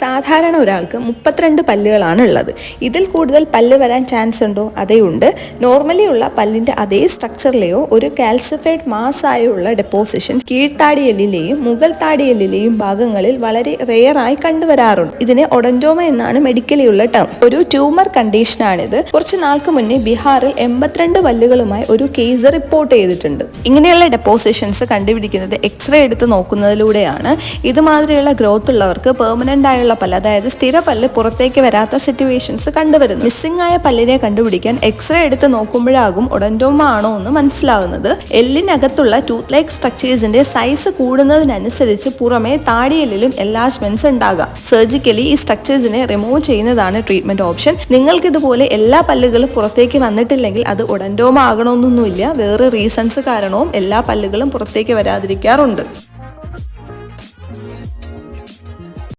സാധാരണ ഒരാൾക്ക് മുപ്പത്തിരണ്ട് പല്ലുകളാണ് ഉള്ളത് ഇതിൽ കൂടുതൽ പല്ല് വരാൻ ചാൻസ് ഉണ്ടോ? അതേ ഉണ്ട് നോർമലി ഉള്ള പല്ലിന്റെ അതേ സ്ട്രക്ചറിലെയോ ഒരു കാൽസിഫൈഡ് മാസായുള്ള ഡെപ്പോസിഷൻ കീഴ്ത്താടിയല്ലിലെയും മുകൾ താടിയല്ലിലെയും ഭാഗങ്ങളിൽ വളരെ റെയറായി കണ്ടുവരാറുണ്ട്. ഇതിനെ ഒഡന്റോമ എന്നാണ് മെഡിക്കലി ഉള്ള ടേം ഒരു ട്യൂമർ കണ്ടീഷനാണിത് കുറച്ച് നാൾക്ക് മുന്നേ ബീഹാറിൽ എൺപത്തിരണ്ട് പല്ലുകളുമായി ഒരു കേസ് റിപ്പോർട്ട് ചെയ്തിട്ടുണ്ട്. ഇങ്ങനെയുള്ള ഡെപ്പോസിഷൻസ് കണ്ടുപിടിക്കുന്നത് എക്സ്റേ എടുത്ത് നോക്കുന്നതിലൂടെയാണ്. ഇതുമാതിരിയുള്ള ഗ്രോത്ത് ഉള്ളവർക്ക് പെർമനന്റ് ആയുള്ള പല്ല് അതായത് സ്ഥിര പല്ല് പുറത്തേക്ക് വരാത്ത സിറ്റുവേഷൻസ് കണ്ടുവരുന്നു. മിസ്സിംഗ് ആയ പല്ലിനെ കണ്ടുപിടിക്കാൻ എക്സ്റേ എടുത്ത് നോക്കുമ്പോഴാകും ഒഡന്റോമ ആണോ എന്ന് മനസ്സിലാവുന്നത് എല്ലിനകത്തുള്ള ടൂത്ത് ലൈക്ക് സ്ട്രക്ചേഴ്സിന്റെ സൈസ് കൂടുന്നതിനനുസരിച്ച് പുറമെ താടിയെല്ലിലും എല്ലാജ്മെന്റ്സ് ഉണ്ടാകാം. സർജിക്കലി ഈ സ്ട്രക്ചേഴ്സിനെ റിമൂവ് ചെയ്യുന്നതാണ് ട്രീറ്റ്മെന്റ് ഓപ്ഷൻ നിങ്ങൾക്ക് ഇതുപോലെ എല്ലാ പല്ലുകളും പുറത്തേക്ക് വന്നിട്ടില്ലെങ്കിൽ അത് ഒഡന്റോമ ആകണമെന്നൊന്നുമില്ല. വേറെ റീസൺസ് കാരണവും എല്ലാ പല്ലുകളും പുറത്തേക്ക് വരാതിരിക്കാറുണ്ട്.